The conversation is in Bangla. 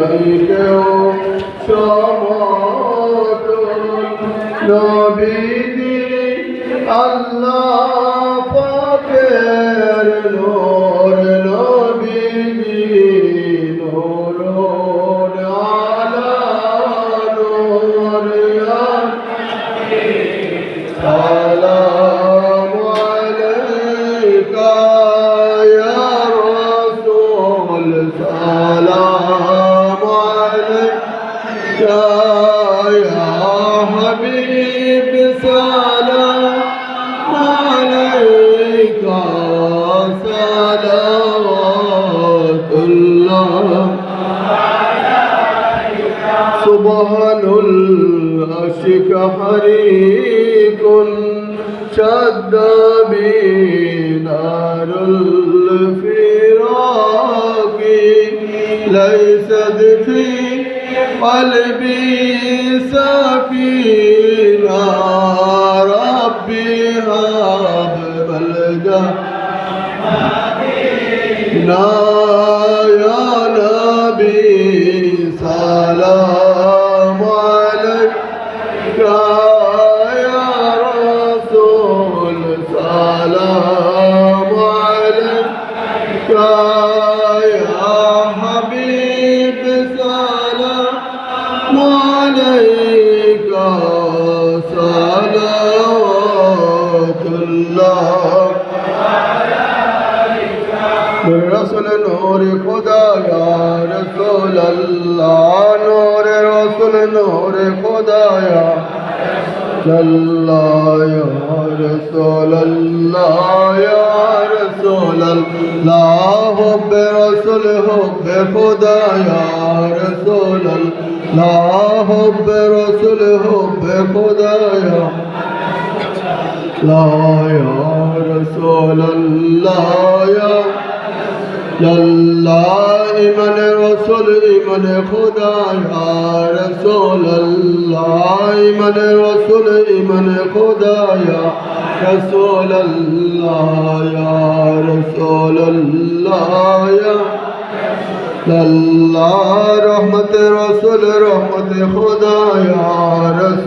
কেউ নবীদি আল্লাহ পাকের নোর নবীদি নোর সালাম আলাইকা ইয়া রাসূল সালাম سبحان الأشك حريق شد بنار قلبي سكينة ربي هب بلده يا نبي سلام عليك. يا رسول سلام الله من رسول نور خدا يا رسول الله نور رسول نور خدا يا الله يا رسول الله يا رسول الله حب رسول حب خدا يا رسول الله حب رسول حب خدا يا لا يا رسول الله يا الله من رسول من خدا يا رسول الله من رسول من خدا يا رسول الله يا رسول الله يا الله رحمت رسول رحمت خدا يا رسول